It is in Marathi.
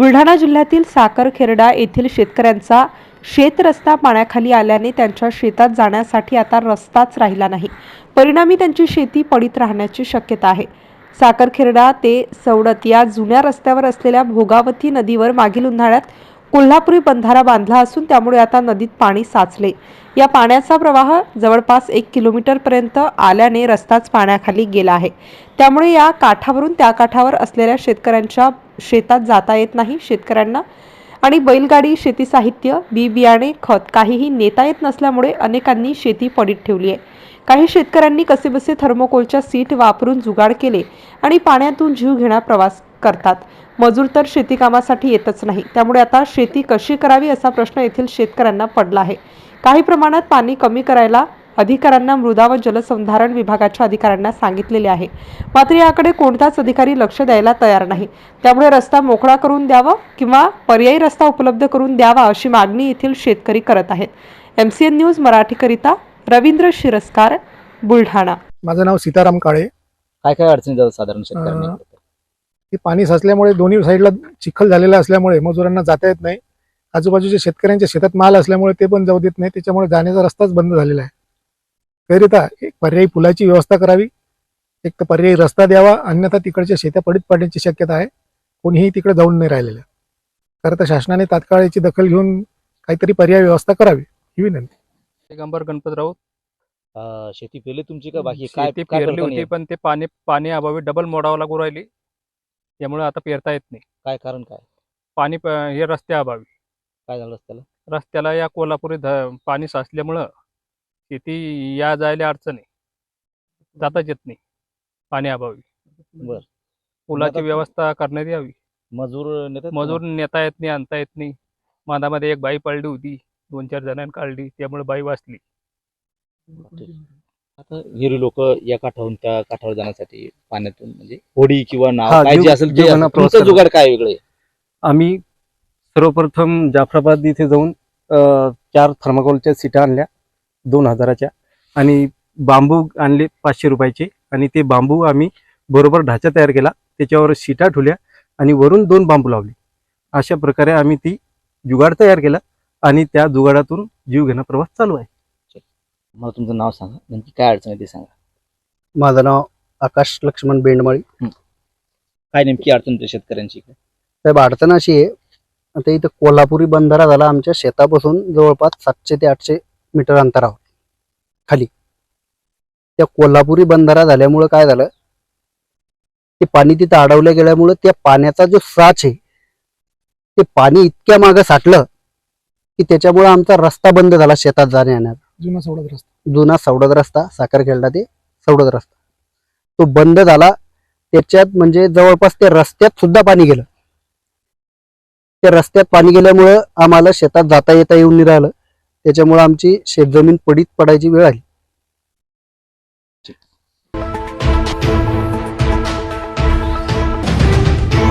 बुलढाणा जिल्ह्यातील साखरखेरडा येथील शेतकऱ्यांचा शेतरस्ता पाण्याखाली आल्याने त्यांच्या शेतात जाण्यासाठी आता रस्ताच राहिला नाही. परिणामी त्यांची शेती पडीत राहण्याची शक्यता आहे. साखरखेरडा ते सवडत या जुन्या रस्त्यावर असलेल्या भोगावती नदीवर मागील उन्हाळ्यात कोल्हापुरी बंधारा बांधला असून त्यामुळे आता नदीत पाणी साचले. या पाण्याचा प्रवाह जवळपास एक किलोमीटरपर्यंत आल्याने रस्ताच पाण्याखाली गेला आहे. त्यामुळे या काठावरून त्या काठावर असलेल्या शेतकऱ्यांच्या शेतात जाता येत नाही. शेतकऱ्यांना आणि बैलगाडी शेती साहित्य बी बियाणे खत काहीही नेता येत नसल्यामुळे अनेकांनी शेती पडीत ठेवली आहे. काही शेतकऱ्यांनी कसेबसे थर्मोकोलच्या सीट वापरून जुगाड केले आणि पाण्यातून जीव घेणा प्रवास करतात. मजूर तर शेती कामासाठी येतच नाही. त्यामुळे आता शेती कशी करावी असा प्रश्न येथील शेतकऱ्यांना पडला आहे. काही प्रमाणात पाणी कमी करायला अधिकाऱ्यांना मृदा व जलसंधारण विभागाच्या अधिकाऱ्यांना सांगितलेले आहे. मात्र याकडे कोणताच अधिकारी लक्ष द्यायला तयार नाही. त्यामुळे रस्ता मोकळा करून द्यावा किंवा पर्यायी रस्ता उपलब्ध करून द्यावा अशी मागणी येथील शेतकरी करत आहेत. एम सी एन न्यूज मराठीकरिता रवींद्र शिरस्कार बुलढाणा. माझं नाव सीताराम काळे. काय काय अडचणी जातात साधारण शेतकऱ्यांना? की पाणी साचल्यामुळे दोन्ही साईडला चिखल झालेला असल्यामुळे मजुरांना जाता येत नाही. आजूबाजूच्या शेतकऱ्यांच्या शेतात माल असल्यामुळे ते पण जाऊ देत नाही. त्याच्यामुळे जाण्याचा रस्ताच बंद झालेला आहे. करिता एक पर्यायी पुलाची व्यवस्था करावी. एक तर पर्यायी रस्ता द्यावा. अन्यथा तिकडच्या शेत्या पडीत पडण्याची शक्यता आहे. कोणीही तिकडे जाऊन नाही राहिलेलं. खरं तर शासनाने तात्काळ याची दखल घेऊन काहीतरी पर्यायी व्यवस्था करावी. ही विनंती. दिगंबर गणपत राऊत. अं, शेती पेरली तुमची का? बाकी काय शेती काय पेरली होती? पण ते पाणी पाणी अभावी डबल मोडावं लागू राहिली. त्यामुळे आता पेरता येत नाही. काय कारण काय? पाणी प- हे रस्त्या अभावी. काय झालं रस्त्याला? रस्त्याला या कोल्हापुरी ध पाणी साचल्यामुळं शेती या जायला अडचण आहे. जाताच येत नाही. पाणी अभावी. बर. पुलाची व्यवस्था करण्यात यावी. मजूर मजूर नेता येत नाही आणता येत नाही. मादामध्ये एक बाई पडली होती दोन चार जणांनी काढली त्यामुळे बाई वाचली. आता हिरी लोक या काठावरून त्या काठावर जाण्यासाठी पाण्यातून म्हणजे होडी किंवा नाव हा, काय जीव- जे असेल ते तुमचं. जुगाड काय वेगळे आम्ही सर्वप्रथम जाफराबाद इथे जाऊन अ, चार थर्माकोलच्या सीटा आणल्या दोन हजाराच्या. आणि बांबू आणले पाचशे रुपयाचे. आणि ते बांबू आम्ही बरोबर ढाचा तयार केला. त्याच्यावर सीटा ठेवल्या आणि वरून दोन बांबू लावले. अशा प्रकारे आम्ही ती जुगाड तयार केला आणि त्या जुगाडातून जीव घेणं प्रवास चालू आहे. मला तुमचं नाव सांगा. नेमकी काय अडचण आहे ते सांगा. माझं नाव आकाश लक्ष्मण बेंडमाळी. काय नेमकी अडचण होते शेतकऱ्यांची इकडे? साहेब अडचण अशी आहे आता इथं कोल्हापुरी बंधारा झाला आमच्या शेतापासून जवळपास सातशे ते आठशे मीटर अंतरावर खाली. त्या कोल्हापुरी बंधारा झाल्यामुळं काय झालं ते पाणी तिथं अडवलं गेल्यामुळं त्या पाण्याचा जो साच आहे ते पाणी इतक्या मागं साठलं की त्याच्यामुळं आमचा रस्ता बंद झाला शेतात जाण्या येण्याचा जुना सवडद रस्ता. जुना सवडत रस्ता साखरखेडा ते सवडत रस्ता. तो बंद झाला त्याच्यात म्हणजे जवळपास त्या रस्त्यात सुद्धा पाणी गेलं. त्या रस्त्यात पाणी गेल्यामुळं आम्हाला शेतात जाता येता येऊन नाही राहिलं त्याच्यामुळं आमची शेतजमीन पडीत पडायची वेळ आली.